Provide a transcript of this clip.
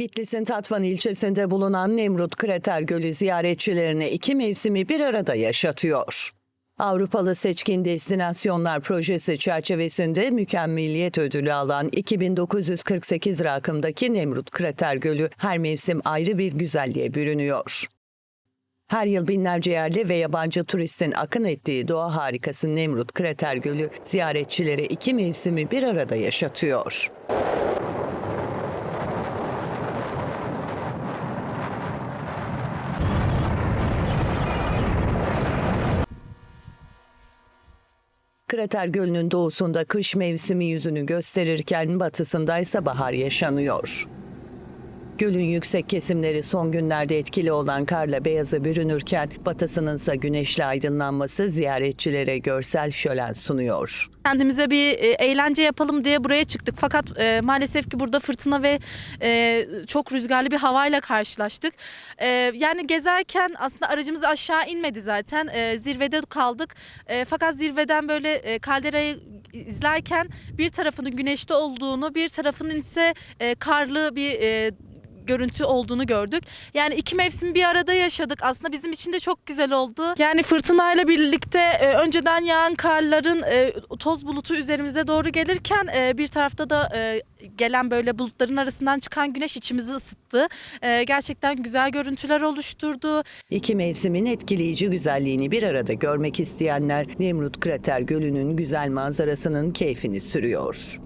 Bitlis'in Tatvan ilçesinde bulunan Nemrut Krater Gölü ziyaretçilerine iki mevsimi bir arada yaşatıyor. Avrupalı Seçkin Destinasyonlar Projesi çerçevesinde mükemmeliyet ödülü alan 2948 rakımdaki Nemrut Krater Gölü her mevsim ayrı bir güzelliğe bürünüyor. Her yıl binlerce yerli ve yabancı turistin akın ettiği doğa harikası Nemrut Krater Gölü ziyaretçilere iki mevsimi bir arada yaşatıyor. Krater Gölü'nün doğusunda kış mevsimi yüzünü gösterirken batısında ise bahar yaşanıyor. Gölün yüksek kesimleri son günlerde etkili olan karla beyaza bürünürken batısının ise güneşli aydınlanması ziyaretçilere görsel şölen sunuyor. Kendimize bir e, eğlence yapalım diye buraya çıktık. Fakat e, maalesef ki burada fırtına ve e, çok rüzgarlı bir havayla karşılaştık. E, yani gezerken aslında aracımız aşağı inmedi zaten. E, zirvede kaldık. E, fakat zirveden böyle e, kalderayı izlerken bir tarafının güneşli olduğunu, bir tarafının ise e, karlı bir e, görüntü olduğunu gördük. Yani iki mevsim bir arada yaşadık. Aslında bizim için de çok güzel oldu. Yani fırtınayla birlikte e, önceden yağan karların e, toz bulutu üzerimize doğru gelirken e, bir tarafta da e, gelen böyle bulutların arasından çıkan güneş içimizi ısıttı. E, gerçekten güzel görüntüler oluşturdu. İki mevsimin etkileyici güzelliğini bir arada görmek isteyenler Nemrut Krater Gölü'nün güzel manzarasının keyfini sürüyor.